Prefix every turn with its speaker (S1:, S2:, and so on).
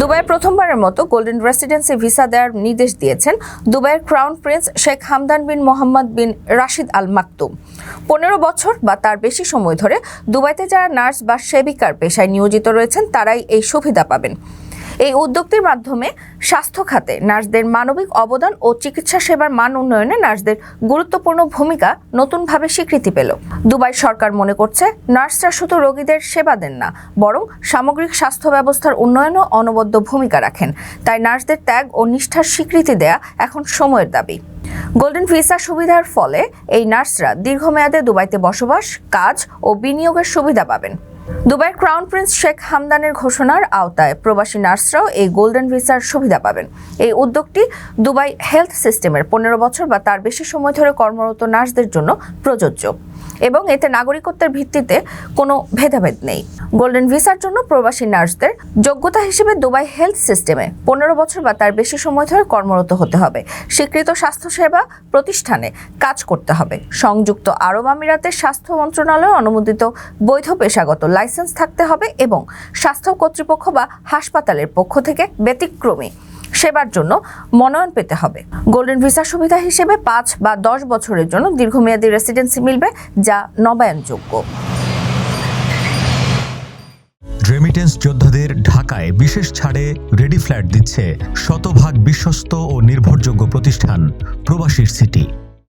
S1: দুবাইয়ে প্রথমবারের মতো গোল্ডেন রেসিডেন্সি ভিসা দেওয়ার নির্দেশ দিয়েছেন দুবাইয়ের crown prince Sheikh Hamdan bin Mohammed bin Rashid al Maktoum পনেরো বছর বা তার বেশি সময় ধরে দুবাইতে যারা নার্স বা সেবিকার পেশায় নিয়োজিত রয়েছেন, তারাই এই সুবিধা পাবেন। এই উদ্যোগটির মাধ্যমে স্বাস্থ্য খাতে নার্সদের মানবিক অবদান ও চিকিৎসা সেবার মান উন্নয়নে নার্সদের গুরুত্বপূর্ণ ভূমিকা নতুনভাবে স্বীকৃতি পেল। দুবাই সরকার মনে করছে, নার্সরা শুধু রোগীদের সেবা দেন না, বরং সামগ্রিক স্বাস্থ্য ব্যবস্থার উন্নয়নও অনবদ্য ভূমিকা রাখেন। তাই নার্সদের ত্যাগ ও নিষ্ঠার স্বীকৃতি দেয়া এখন সময়ের দাবি। গোল্ডেন ভিসা সুবিধার ফলে এই নার্সরা দীর্ঘমেয়াদে দুবাইতে বসবাস, কাজ ও বিনিয়োগের সুবিধা পাবেন। দুবাইয়ের ক্রাউন প্রিন্স শেখ হামদানের ঘোষণার আওতায় প্রবাসী নার্সরাও এই গোল্ডেন ভিসার সুবিধা পাবেন। এই উদ্যোগটি দুবাই হেলথ সিস্টেমের পনেরো বছর বা তার বেশি সময় ধরে কর্মরত নার্সদের জন্য প্রযোজ্য। এবং এতে নাগরিকত্বের ভিত্তিতে কোনো ভেদাভেদ নেই। গোল্ডেন ভিসার জন্য প্রবাসী নার্সদের যোগ্যতা হিসেবে দুবাই হেলথ সিস্টেমে পনেরো বছর বা তার বেশি সময় ধরে কর্মরত হতে হবে। স্বীকৃত স্বাস্থ্যসেবা প্রতিষ্ঠানে কাজ করতে হবে। সংযুক্ত আরব আমিরাতের স্বাস্থ্য মন্ত্রণালয় অনুমোদিত বৈধ পেশাগত লাইসেন্স থাকতে হবে এবং স্বাস্থ্য কর্তৃপক্ষ বা হাসপাতালের পক্ষ থেকে ব্যতিক্রমী সেবার জন্য মনোনয়ন পেতে হবে। গোল্ডেন ভিসা সুবিধা হিসেবে পাঁচ বা দশ বছরের জন্য দীর্ঘমেয়াদী রেসিডেন্সি মিলবে, যা নবায়নযোগ্য।
S2: রেমিটেন্স যোদ্ধাদের ঢাকায় বিশেষ ছাড়ে রেডি ফ্ল্যাট দিচ্ছে শতভাগ বিশ্বস্ত ও নির্ভরযোগ্য প্রতিষ্ঠান, প্রবাসীর সিটি